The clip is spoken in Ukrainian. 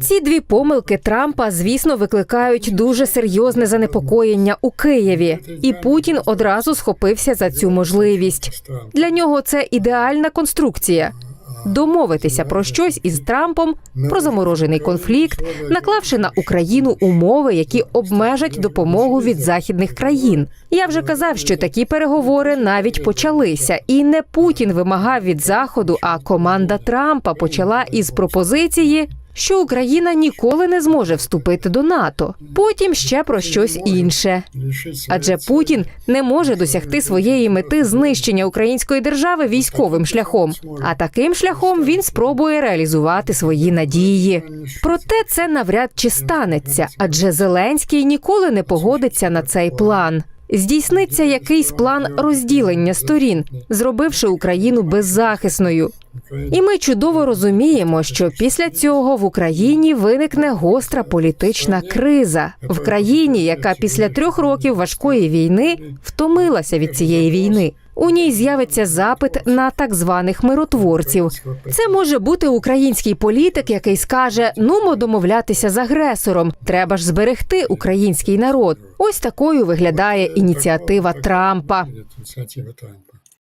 Ці дві помилки Трампа, звісно, викликають дуже серйозне занепокоєння у Києві, і Путін одразу схопився за цю можливість. Для нього це ідеальна конструкція. Домовитися про щось із Трампом про заморожений конфлікт, наклавши на Україну умови, які обмежать допомогу від західних країн. Я вже казав, що такі переговори навіть почалися, і не Путін вимагав від заходу, а команда Трампа почала із пропозиції. Що Україна ніколи не зможе вступити до НАТО, потім ще про щось інше. Адже Путін не може досягти своєї мети знищення української держави військовим шляхом. А таким шляхом він спробує реалізувати свої надії. Проте це навряд чи станеться, адже Зеленський ніколи не погодиться на цей план. Здійсниться якийсь план розділення сторін, зробивши Україну беззахисною. І ми чудово розуміємо, що після цього в Україні виникне гостра політична криза в країні, яка після трьох років важкої війни втомилася від цієї війни. У ній з'явиться запит на так званих миротворців. Це може бути український політик, який скаже: нумо домовлятися з агресором. Треба ж зберегти український народ. Ось такою виглядає ініціатива Трампа.